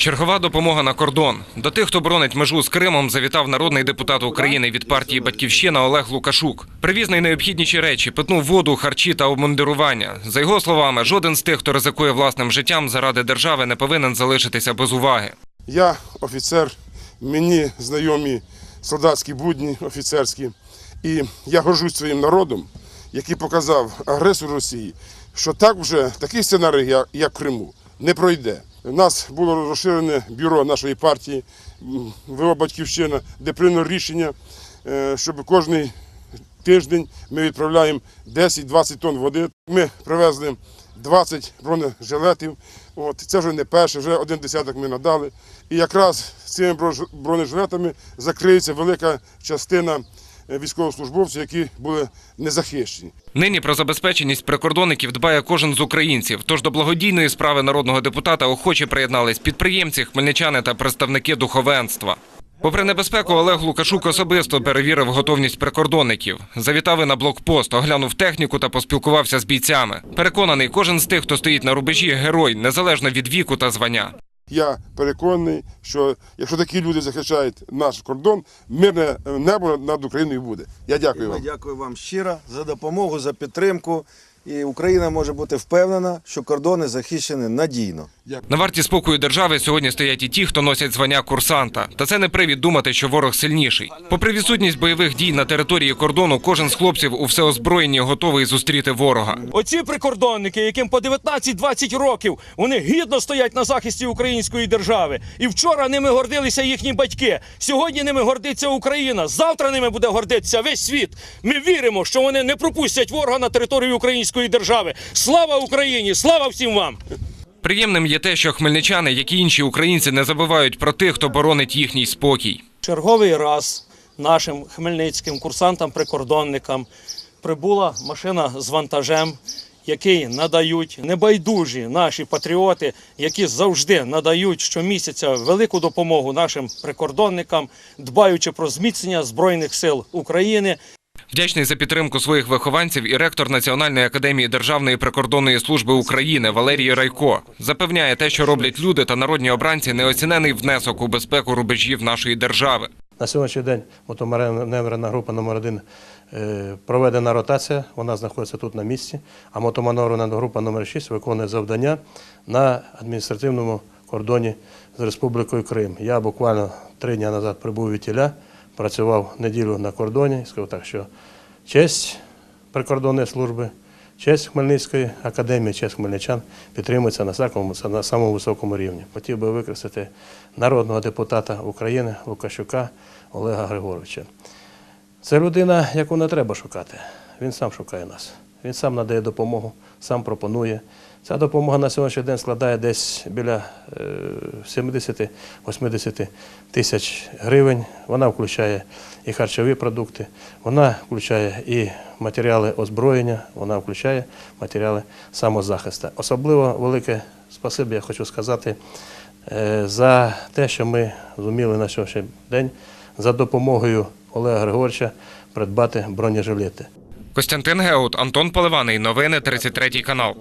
Чергова допомога на кордон. До тих, хто боронить межу з Кримом, завітав народний депутат України від партії Батьківщина Олег Лукашук. Привіз найнеобхідніші речі: питну воду, харчі та обмундирування. За його словами, жоден з тих, хто ризикує власним життям заради держави, не повинен залишитися без уваги. Я офіцер, мені знайомі солдатські будні офіцерські. І я горжусь своїм народом, який показав агресору Росії, що так вже такий сценарій, як в Криму, не пройде. У нас було розширене бюро нашої партії ВО Батьківщина, де прийнято рішення, е, щоб кожний тиждень ми відправляємо 10-20 тонн води. Ми привезли 20 бронежилетів. От, це вже не перше, вже один десяток ми надали. І якраз цими бронежилетами закриється велика частина військовослужбовців, які були незахищені. Нині про забезпеченість прикордонників дбає кожен з українців. Тож до благодійної справи народного депутата охоче приєднались підприємці, хмельничани та представники духовенства. Попри небезпеку, Олег Лукашук особисто перевірив готовність прикордонників. Завітав і на блокпост, оглянув техніку та поспілкувався з бійцями. Переконаний, кожен з тих, хто стоїть на рубежі, герой, незалежно від віку та звання. Я переконаний, що якщо такі люди захищають наш кордон, мирне небо над Україною буде. Я дякую Ми вам. дякую вам щиро за допомогу, за підтримку. І Україна може бути впевнена, що кордони захищені надійно. На варті спокою держави сьогодні стоять і ті, хто носять звання курсанта. Та це не привід думати, що ворог сильніший. Попри відсутність бойових дій на території кордону, кожен з хлопців у всеозброєнні готовий зустріти ворога. Оці прикордонники, яким по 19-20 років вони гідно стоять на захисті української держави. І вчора ними гордилися їхні батьки. Сьогодні ними гордиться Україна. Завтра ними буде гордитися весь світ. Ми віримо, що вони не пропустять ворога на територію української держави. Слава Україні! Слава всім вам! Приємним є те, що хмельничани, як і інші українці, не забувають про тих, хто боронить їхній спокій. Черговий раз нашим хмельницьким курсантам-прикордонникам прибула машина з вантажем, який надають небайдужі наші патріоти, які завжди надають щомісяця велику допомогу нашим прикордонникам, дбаючи про зміцнення Збройних сил України. Вдячний за підтримку своїх вихованців і ректор Національної академії Державної прикордонної служби України Валерій Райко запевняє те, що роблять люди та народні обранці, неоцінений внесок у безпеку рубежів нашої держави. На сьогоднішній день мотоманеврена група номер 1 проведена ротація, вона знаходиться тут на місці, а мотоманеврена група номер 6 виконує завдання на адміністративному кордоні з Республікою Крим. Я буквально три дні назад прибув від тіля, працював неділю на кордоні сказав так, що честь прикордонної служби, честь Хмельницької академії, честь хмельничан підтримується на самому, на самому високому рівні. Хотів би використати народного депутата України Лукащука Олега Григоровича. Це людина, яку не треба шукати. Він сам шукає нас. Він сам надає допомогу, сам пропонує. Ця допомога на сьогоднішній день складає десь біля е, 70-80 тисяч гривень. Вона включає і харчові продукти, вона включає і матеріали озброєння, вона включає матеріали самозахисту. Особливо велике спасибі я хочу сказати е, за те, що ми зуміли на сьогоднішній день за допомогою Олега Григоровича придбати бронежилети. Костянтин Геут, Антон Поливаний. Новини 33 канал.